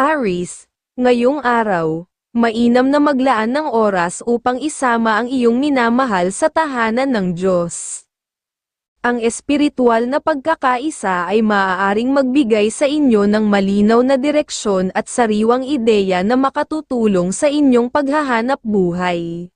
Aris, ngayong araw, mainam na maglaan ng oras upang isama ang iyong minamahal sa tahanan ng Diyos. Ang espiritual na pagkakaisa ay maaaring magbigay sa inyo ng malinaw na direksyon at sariwang ideya na makatutulong sa inyong paghahanap buhay.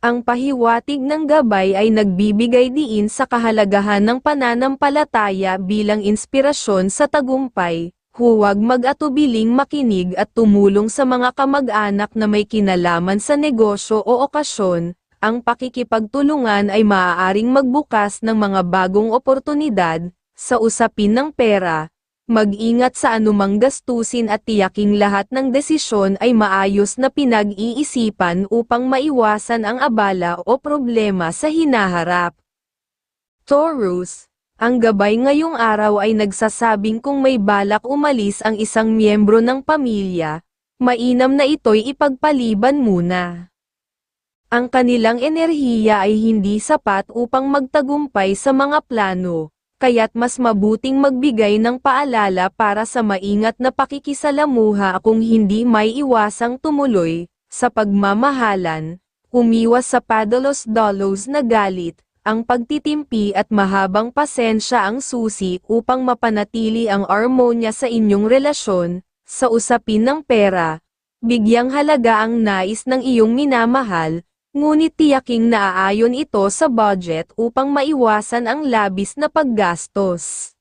Ang pahiwatig ng gabay ay nagbibigay diin sa kahalagahan ng pananampalataya bilang inspirasyon sa tagumpay, huwag mag-atubiling makinig at tumulong sa mga kamag-anak na may kinalaman sa negosyo o okasyon, ang pakikipagtulungan ay maaaring magbukas ng mga bagong oportunidad, sa usapin ng pera, mag-ingat sa anumang gastusin at tiyaking lahat ng desisyon ay maayos na pinag-iisipan upang maiwasan ang abala o problema sa hinaharap. Taurus, ang gabay ngayong araw ay nagsasabing kung may balak umalis ang isang miyembro ng pamilya, mainam na ito'y ipagpaliban muna. Ang kanilang enerhiya ay hindi sapat upang magtagumpay sa mga plano, kaya't mas mabuting magbigay ng paalala para sa maingat na pakikisalamuha kung hindi may iwasang tumuloy, sa pagmamahalan, umiwas sa padalos-dalos na galit, ang pagtitimpi at mahabang pasensya ang susi upang mapanatili ang armonya sa inyong relasyon, sa usapin ng pera, bigyang halaga ang nais ng iyong minamahal, ngunit tiyaking naaayon ito sa budget upang maiwasan ang labis na paggastos.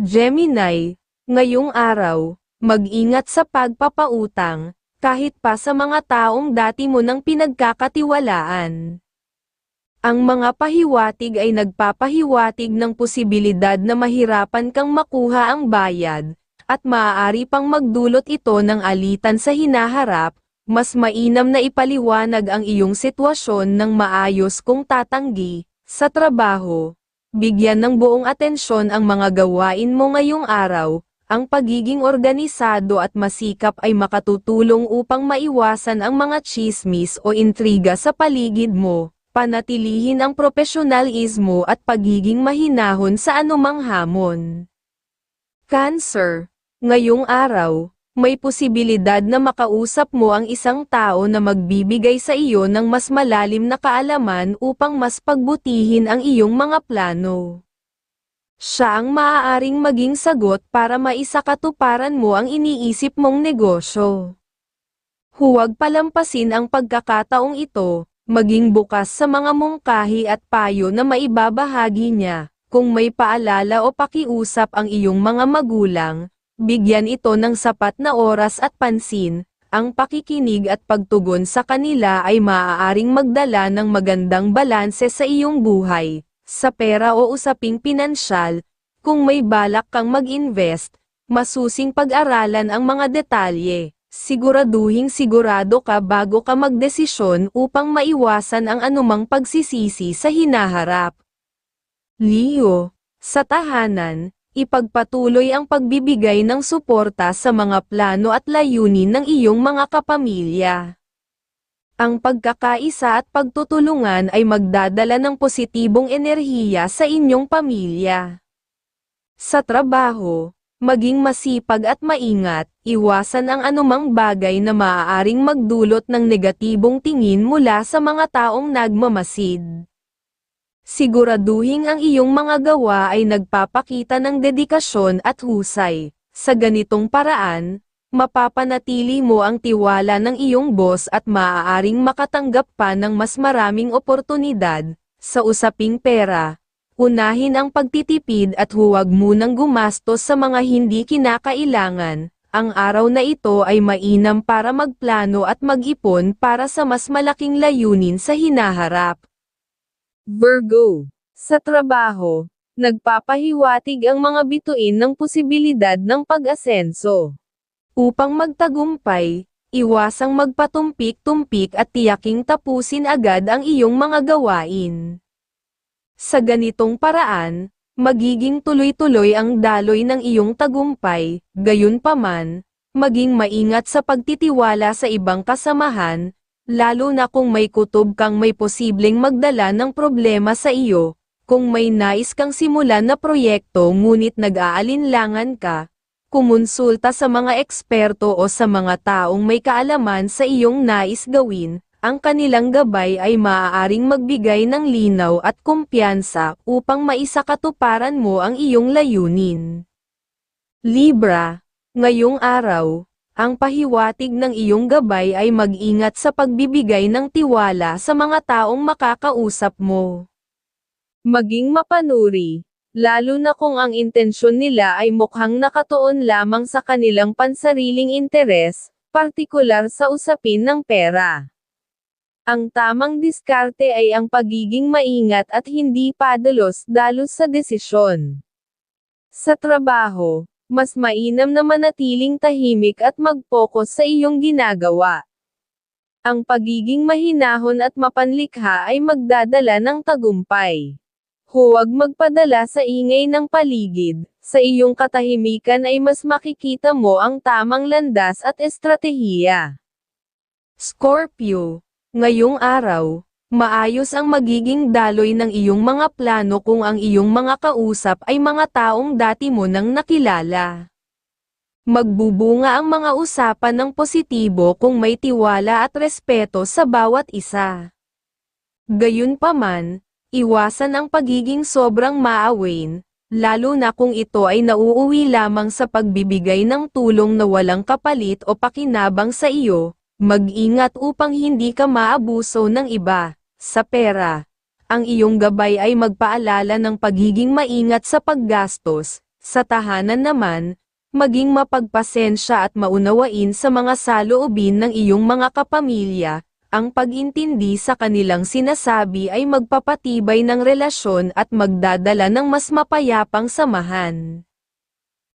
Gemini, ngayong araw, mag-ingat sa pagpapautang, kahit pa sa mga taong dati mo nang pinagkakatiwalaan. Ang mga pahiwatig ay nagpapahiwatig ng posibilidad na mahirapan kang makuha ang bayad, at maaari pang magdulot ito ng alitan sa hinaharap, mas mainam na ipaliwanag ang iyong sitwasyon ng maayos kung tatanggi, sa trabaho. Bigyan ng buong atensyon ang mga gawain mo ngayong araw, ang pagiging organisado at masikap ay makatutulong upang maiwasan ang mga chismis o intriga sa paligid mo, panatilihin ang profesionalismo at pagiging mahinahon sa anumang hamon. Cancer, ngayong araw, may posibilidad na makausap mo ang isang tao na magbibigay sa iyo ng mas malalim na kaalaman upang mas pagbutihin ang iyong mga plano. Siya ang maaaring maging sagot para maisakatuparan mo ang iniisip mong negosyo. Huwag palampasin ang pagkakataong ito, maging bukas sa mga mungkahi at payo na maibabahagi niya, kung may paalala o pakiusap ang iyong mga magulang, bigyan ito ng sapat na oras at pansin, ang pakikinig at pagtugon sa kanila ay maaaring magdala ng magandang balanse sa iyong buhay, sa pera o usaping pinansyal, kung may balak kang mag-invest, masusing pag-aralan ang mga detalye, siguraduhing sigurado ka bago ka magdesisyon upang maiwasan ang anumang pagsisisi sa hinaharap. Leo, sa tahanan, ipagpatuloy ang pagbibigay ng suporta sa mga plano at layunin ng iyong mga kapamilya. Ang pagkakaisa at pagtutulungan ay magdadala ng positibong enerhiya sa inyong pamilya. Sa trabaho, maging masipag at maingat, iwasan ang anumang bagay na maaaring magdulot ng negatibong tingin mula sa mga taong nagmamasid. Siguraduhin ang iyong mga gawa ay nagpapakita ng dedikasyon at husay. Sa ganitong paraan, mapapanatili mo ang tiwala ng iyong boss at maaaring makatanggap pa ng mas maraming oportunidad. Sa usaping pera, unahin ang pagtitipid at huwag munang gumastos sa mga hindi kinakailangan. Ang araw na ito ay mainam para magplano at mag-ipon para sa mas malaking layunin sa hinaharap. Virgo. Sa trabaho, nagpapahiwatig ang mga bituin ng posibilidad ng pag-asenso. Upang magtagumpay, iwasang magpatumpik-tumpik at tiyaking tapusin agad ang iyong mga gawain. Sa ganitong paraan, magiging tuloy-tuloy ang daloy ng iyong tagumpay, gayunpaman, maging maingat sa pagtitiwala sa ibang kasamahan, lalo na kung may kutob kang may posibleng magdala ng problema sa iyo, kung may nais kang simulan na proyekto ngunit nag-aalinlangan ka, kumonsulta sa mga eksperto o sa mga taong may kaalaman sa iyong nais gawin, ang kanilang gabay ay maaaring magbigay ng linaw at kumpiyansa upang maisakatuparan mo ang iyong layunin. Libra, ngayong araw, ang pahiwatig ng iyong gabay ay mag-ingat sa pagbibigay ng tiwala sa mga taong makakausap mo. Maging mapanuri, lalo na kung ang intensyon nila ay mukhang nakatuon lamang sa kanilang pansariling interes, partikular sa usapin ng pera. Ang tamang diskarte ay ang pagiging maingat at hindi padalos-dalos sa desisyon. Sa trabaho, mas mainam na manatiling tahimik at mag-focus sa iyong ginagawa. Ang pagiging mahinahon at mapanlikha ay magdadala ng tagumpay. Huwag magpadala sa ingay ng paligid, sa iyong katahimikan ay mas makikita mo ang tamang landas at estratehiya. Scorpio, ngayong araw, maayos ang magiging daloy ng iyong mga plano kung ang iyong mga kausap ay mga taong dati mo nang nakilala. Magbubunga ang mga usapan ng positibo kung may tiwala at respeto sa bawat isa. Gayunpaman, Iwasan ang pagiging sobrang maawin, lalo na kung ito ay nauuwi lamang sa pagbibigay ng tulong na walang kapalit o pakinabang sa iyo, mag-ingat upang hindi ka maabuso ng iba, sa pera. Ang iyong gabay ay magpaalala ng pagiging maingat sa paggastos, sa tahanan naman, maging mapagpasensya at maunawain sa mga saloobin ng iyong mga kapamilya, ang pag-intindi sa kanilang sinasabi ay magpapatibay ng relasyon at magdadala ng mas mapayapang samahan.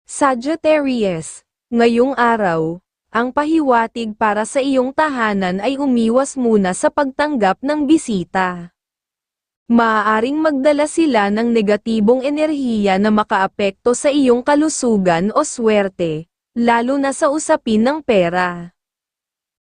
Sagittarius, ngayong araw, ang pahiwatig para sa iyong tahanan ay umiwas muna sa pagtanggap ng bisita. Maaaring magdala sila ng negatibong enerhiya na makaapekto sa iyong kalusugan o swerte, lalo na sa usapin ng pera.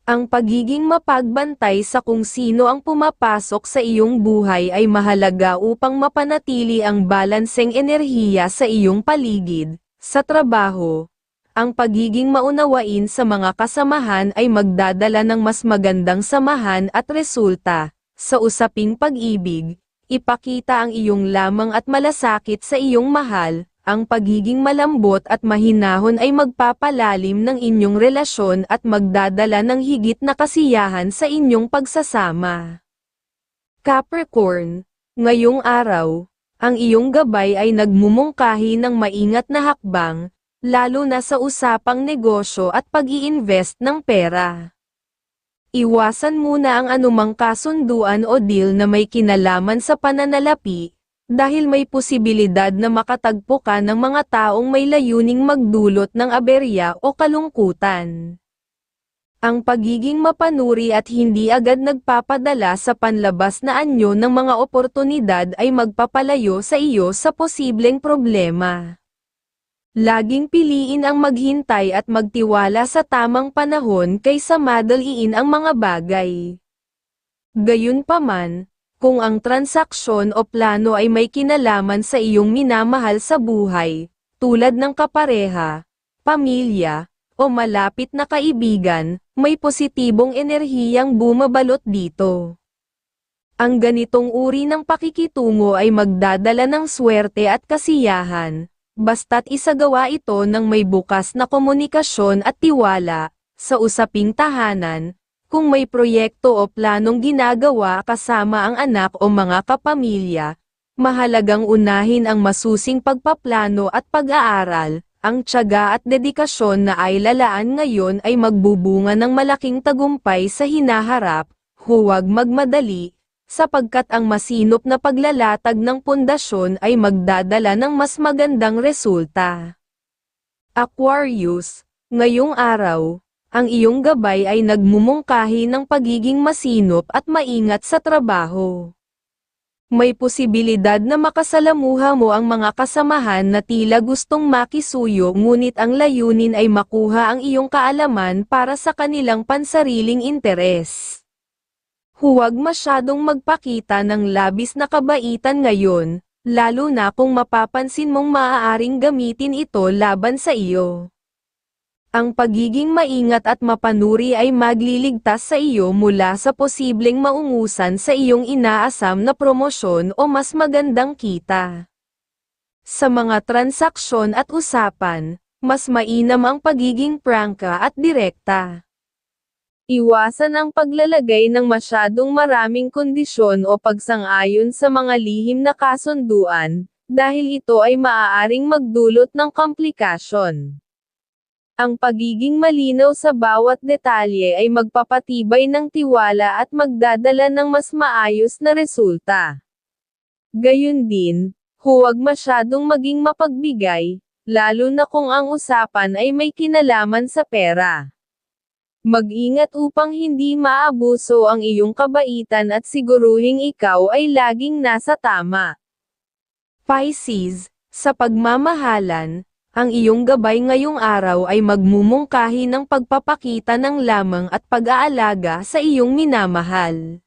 Ang pagiging mapagbantay sa kung sino ang pumapasok sa iyong buhay ay mahalaga upang mapanatili ang balanseng enerhiya sa iyong paligid. Sa trabaho, ang pagiging maunawain sa mga kasamahan ay magdadala ng mas magandang samahan at resulta. Sa usaping pag-ibig, ipakita ang iyong lamang at malasakit sa iyong mahal, ang pagiging malambot at mahinahon ay magpapalalim ng inyong relasyon at magdadala ng higit na kasiyahan sa inyong pagsasama. Capricorn, ngayong araw, ang iyong gabay ay nagmumungkahi ng maingat na hakbang, lalo na sa usapang negosyo at pag-iinvest ng pera. Iwasan muna ang anumang kasunduan o deal na may kinalaman sa pananalapi, dahil may posibilidad na makatagpo ka ng mga taong may layuning magdulot ng aberya o kalungkutan. Ang pagiging mapanuri at hindi agad nagpapadala sa panlabas na anyo ng mga oportunidad ay magpapalayo sa iyo sa posibleng problema. Laging piliin ang maghintay at magtiwala sa tamang panahon kaysa madaliin ang mga bagay. Gayunpaman, kung ang transaksyon o plano ay may kinalaman sa iyong minamahal sa buhay, tulad ng kapareha, pamilya, o malapit na kaibigan, may positibong enerhiyang bumabalot dito. Ang ganitong uri ng pakikitungo ay magdadala ng swerte at kasiyahan, basta't isagawa ito ng may bukas na komunikasyon at tiwala, sa usaping tahanan, kung may proyekto o planong ginagawa kasama ang anak o mga kapamilya, mahalagang unahin ang masusing pagpaplano at pag-aaral, ang tiyaga at dedikasyon na ay lalaan ngayon ay magbubunga ng malaking tagumpay sa hinaharap, huwag magmadali, sapagkat ang masinop na paglalatag ng pundasyon ay magdadala ng mas magandang resulta. Aquarius, ngayong araw, ang iyong gabay ay nagmumungkahi ng pagiging masinop at maingat sa trabaho. May posibilidad na makasalamuha mo ang mga kasamahan na tila gustong makisuyo ngunit ang layunin ay makuha ang iyong kaalaman para sa kanilang pansariling interes. Huwag masyadong magpakita ng labis na kabaitan ngayon, lalo na kung mapapansin mong maaaring gamitin ito laban sa iyo. Ang pagiging maingat at mapanuri ay magliligtas sa iyo mula sa posibleng maungusan sa iyong inaasam na promosyon o mas magandang kita. Sa mga transaksyon at usapan, mas mainam ang pagiging prangka at direkta. Iwasan ang paglalagay ng masyadong maraming kondisyon o pagsang-ayon sa mga lihim na kasunduan, dahil ito ay maaaring magdulot ng komplikasyon. Ang pagiging malinaw sa bawat detalye ay magpapatibay ng tiwala at magdadala ng mas maayos na resulta. Gayun din, huwag masyadong maging mapagbigay, lalo na kung ang usapan ay may kinalaman sa pera. Mag-ingat upang hindi maabuso ang iyong kabaitan at siguruhing ikaw ay laging nasa tama. Pisces, sa pagmamahalan, ang iyong gabay ngayong araw ay magmumungkahi ng pagpapakita ng lamang at pag-aalaga sa iyong minamahal.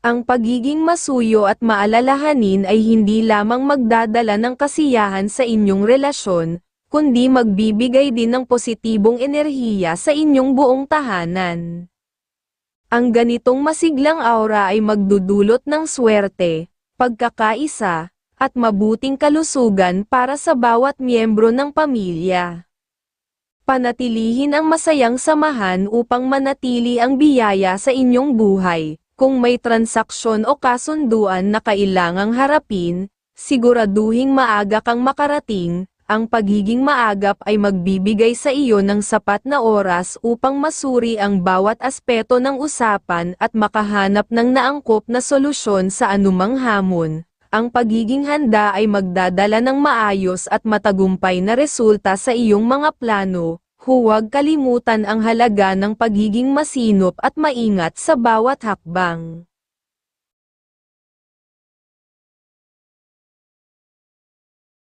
Ang pagiging masuyo at maalalahanin ay hindi lamang magdadala ng kasiyahan sa inyong relasyon, kundi magbibigay din ng positibong enerhiya sa inyong buong tahanan. Ang ganitong masiglang aura ay magdudulot ng swerte, pagkakaisa, at mabuting kalusugan para sa bawat miyembro ng pamilya. Panatilihin ang masayang samahan upang manatili ang biyaya sa inyong buhay. Kung may transaksyon o kasunduan na kailangang harapin, siguraduhing maaga kang makarating, ang pagiging maagap ay magbibigay sa iyo ng sapat na oras upang masuri ang bawat aspeto ng usapan at makahanap ng naangkop na solusyon sa anumang hamon ang pagiging handa ay magdadala ng maayos at matagumpay na resulta sa iyong mga plano, huwag kalimutan ang halaga ng pagiging masinop at maingat sa bawat hakbang.